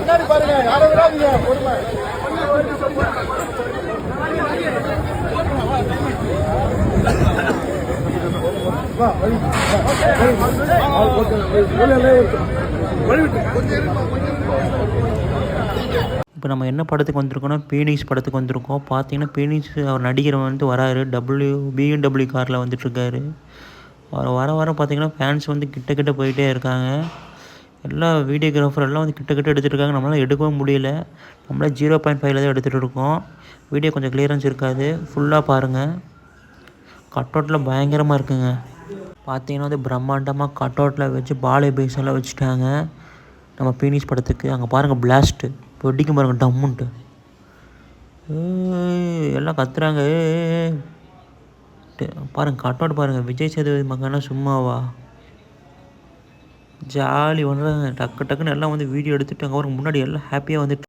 பின்னாடி பாருங்க. யாரை விடாதீங்க. பொறுமை. இப்போ நம்ம என்ன படத்துக்கு வந்திருக்கோம்னா பீனிக்ஸ் படத்துக்கு வந்திருக்கோம். பார்த்தீங்கன்னா பீனிக்ஸ் அவர் நடிகர் வந்து வராரு. டபிள்யூ பிஎன்டபிள்யூ காரில் வந்துட்டுருக்காரு அவர் வர வர பார்த்தீங்கன்னா ஃபேன்ஸ் வந்து கிட்ட கிட்ட போயிட்டே இருக்காங்க. எல்லா வீடியோகிராஃபர் எல்லாம் வந்து கிட்ட கிட்ட எடுத்துகிட்டு இருக்காங்க. நம்மளால் எடுக்கவும் முடியல. நம்மளால் ஜீரோ பாயிண்ட் ஃபைவ்ல தான் எடுத்துகிட்டு இருக்கோம். வீடியோ கொஞ்சம் கிளியரன்ஸ் இருக்காது. ஃபுல்லாக பாருங்கள் கட் அவுட்டில் பயங்கரமாக இருக்குங்க. பார்த்தீங்கன்னா வந்து பிரம்மாண்டமாக கட் அவுட்டில் வச்சு பாலை பேஸ் எல்லாம் வச்சுட்டாங்க. நம்ம பீனிஸ் படத்துக்கு. அங்கே பாருங்கள் பிளாஸ்ட்டு வெடிக்கும் பாருங்கள் டம்முன்ட்டு. எல்லாம் கத்துறாங்க. பாருங்கள் கட் அவுட் பாருங்கள் விஜய் சேதுபதி மகனா சும்மாவா? ஜாலி பண்ணுறாங்க டக்கு டக்குன்னு எல்லாம் வந்து வீடியோ எடுத்துட்டு அங்கே முன்னாடி எல்லாம் ஹாப்பியாக வந்துட்டு